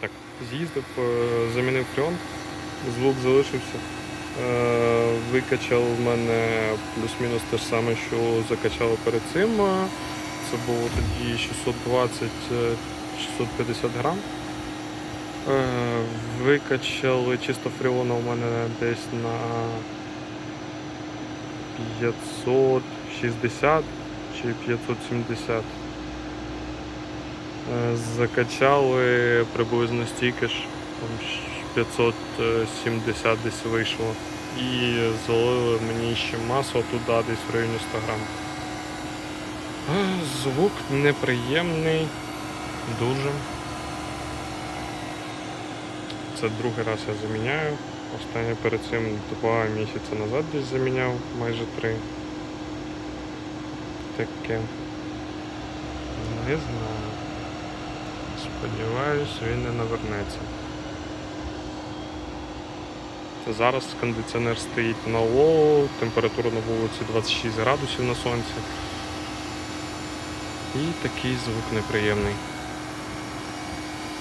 Так, з'їздив, е, замінив фреон, звук залишився. Е, Викачав в мене плюс-мінус те ж саме, що закачало перед цим. Це було тоді 620-650 грам. Е, Викачали чисто фреона у мене десь на 560 чи 570. Е, Закачали приблизно стільки ж, 570 десь вийшло. І залили мені ще масу туди десь в районі 100 грам. Звук неприємний, дуже. Це другий раз я заміняю. Останнє перед цим два місяці назад десь заміняв, майже три. Таке. Не знаю. Сподіваюсь, він не навернеться. Зараз кондиціонер стоїть на лоу, температура на вулиці 26 градусів на сонці. І такий звук неприємний.